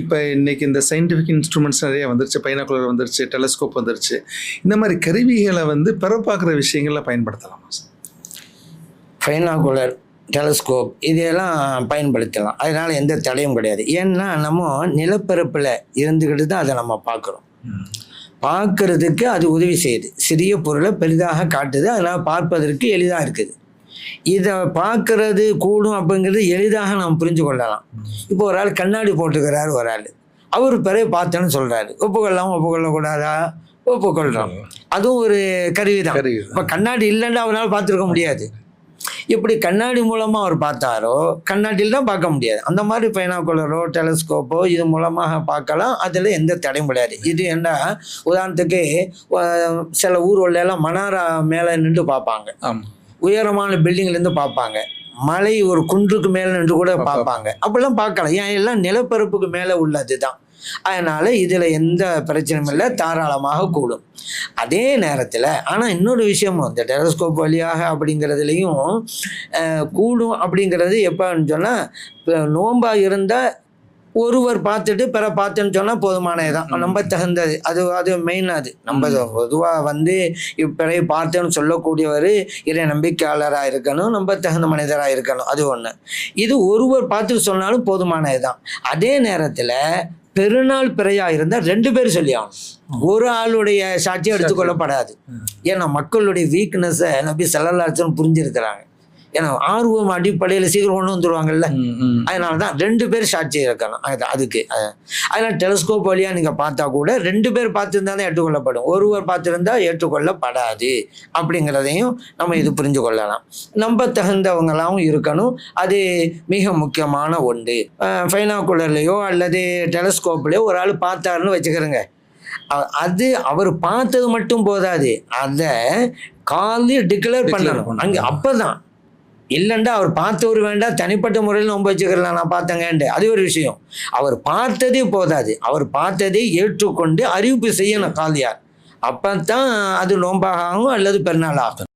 இப்போ இன்னைக்கு இந்த சயின்டிஃபிக் இன்ஸ்ட்ருமெண்ட்ஸ் நிறைய வந்துருச்சு பைனாக்குலர் வந்துருச்சு டெலஸ்கோப் வந்துருச்சு. இந்த மாதிரி கருவிகளை வந்து பிற பார்க்குற விஷயங்கள்ல பயன்படுத்தலாமா சார்? ஃபைனாகுலர் டெலஸ்கோப் இதையெல்லாம் பயன்படுத்தலாம். அதனால் எந்த தடையும் கிடையாது. ஏன்னா நம்ம நிலப்பரப்பில் இருந்துக்கிட்டு தான் அதை நம்ம பார்க்குறோம். பார்க்கறதுக்கு அது உதவி செய்யுது. சிறிய பொருளை பெரிதாக காட்டுது. அதனால் பார்ப்பதற்கு எளிதாக இருக்குது. இதை பார்க்கறது கூடும் அப்படிங்கிறது எளிதாக நாம் புரிஞ்சு கொள்ளலாம். இப்போ ஒரு ஆள் கண்ணாடி போட்டுக்கிறாரு ஒரு ஆள். அவர் பிறகு பார்த்தேன்னு சொல்கிறாரு ஒப்புக்கொள்ளலாம் ஒப்புக்கொள்ளக்கூடாதா? ஒப்புக்கொள்கிறோம் அதுவும் ஒரு கருவி தான் இப்போ கண்ணாடி இல்லைன்னா அவரால் பார்த்துருக்க முடியாது. இப்படி கண்ணாடி மூலமாக அவர் பார்த்தாரோ கண்ணாடியில் தான் பார்க்க முடியாது. அந்த மாதிரி பைனாக்குலரோ டெலஸ்கோப்போ இது மூலமாக பார்க்கலாம். அதில் எந்த தடையும் கிடையாது. இது என்ன உதாரணத்துக்கு சில ஊர்வல எல்லாம் மனாரா மேலே நின்று பார்ப்பாங்க. உயரமான பில்டிங்லேருந்து பார்ப்பாங்க. மலை ஒரு குன்றுக்கு மேலே நின்று கூட பார்ப்பாங்க. அப்படிலாம் பார்க்கலாம் ஏன்? எல்லாம் நிலப்பரப்புக்கு மேலே உள்ளது தான் அதனால் இதில் எந்த பிரச்சனையும் இல்லை. தாராளமாக கூடும். அதே நேரத்தில் ஆனால் இன்னொரு விஷயமும் இந்த டெலஸ்கோப் வழியாக அப்படிங்கிறதுலையும் கூடும் அப்படிங்கிறது எப்போன்னு சொன்னால் நோம்பாக இருந்தால் ஒருவர் பார்த்துட்டு பிற பார்த்துன்னு சொன்னால் போதுமானதுதான் நம்ப தகுந்தது. அது அது மெயின் அது. நம்ம பொதுவாக வந்து பிறகு பார்த்தேன்னு சொல்லக்கூடியவர் இறை நம்பிக்கையாளராக இருக்கணும். நம்ப தகுந்த மனிதராக இருக்கணும். அது ஒன்று இது ஒருவர் பார்த்துட்டு சொன்னாலும் போதுமானது தான். அதே நேரத்தில் பெருநாள் பிறையாக இருந்தால் ரெண்டு பேர் சொல்லி ஆகணும் ஒரு ஆளுடைய சாட்சியம் எடுத்துக்கொள்ளப்படாது ஏன்னா மக்களுடைய வீக்னஸை நம்பி செல்லலாச்சுன்னு புரிஞ்சிருக்கிறாங்க. ஏன்னா ஆர்வம் அடிப்படையில் சீக்கிரம் கொண்டு வந்துடுவாங்கல்ல. அதனால தான் ரெண்டு பேர் சாட்சி இருக்கணும் அது அதுக்கு. அதனால் டெலஸ்கோப் வழியாக நீங்கள் பார்த்தா கூட ரெண்டு பேர் பார்த்துருந்தா தான் ஏற்றுக்கொள்ளப்படும். ஒருவர் பார்த்துருந்தா ஏற்றுக்கொள்ளப்படாது அப்படிங்கிறதையும் நம்ம இது புரிஞ்சு கொள்ளலாம். நம்ப தகுந்தவங்களாகவும் இருக்கணும். அது மிக முக்கியமான ஒன்று. ஃபைனாக்குலர்லேயோ அல்லது டெலஸ்கோப்லேயோ ஒரு ஆள் பார்த்தாருன்னு வச்சுக்கிறேங்க. அது அவர் பார்த்தது மட்டும் போதாது. அதை காலி டிக்ளேர் பண்ணணும் பண்ணணும். அங்கே அப்போ தான் இல்லைண்டா அவர் பார்த்தவர் வேண்டாம் தனிப்பட்ட முறையில் நோன்பு வச்சுக்கிறலாம் நான் பார்த்தேங்கன்ட்டு அது ஒரு விஷயம். அவர் பார்த்ததே போதாது. அவர் பார்த்ததை ஏற்றுக்கொண்டு அறிவிப்பு செய்யணும் காலியார். அப்போ தான் அது நோம்பாக ஆகும் அல்லது பெருநாள் ஆகும்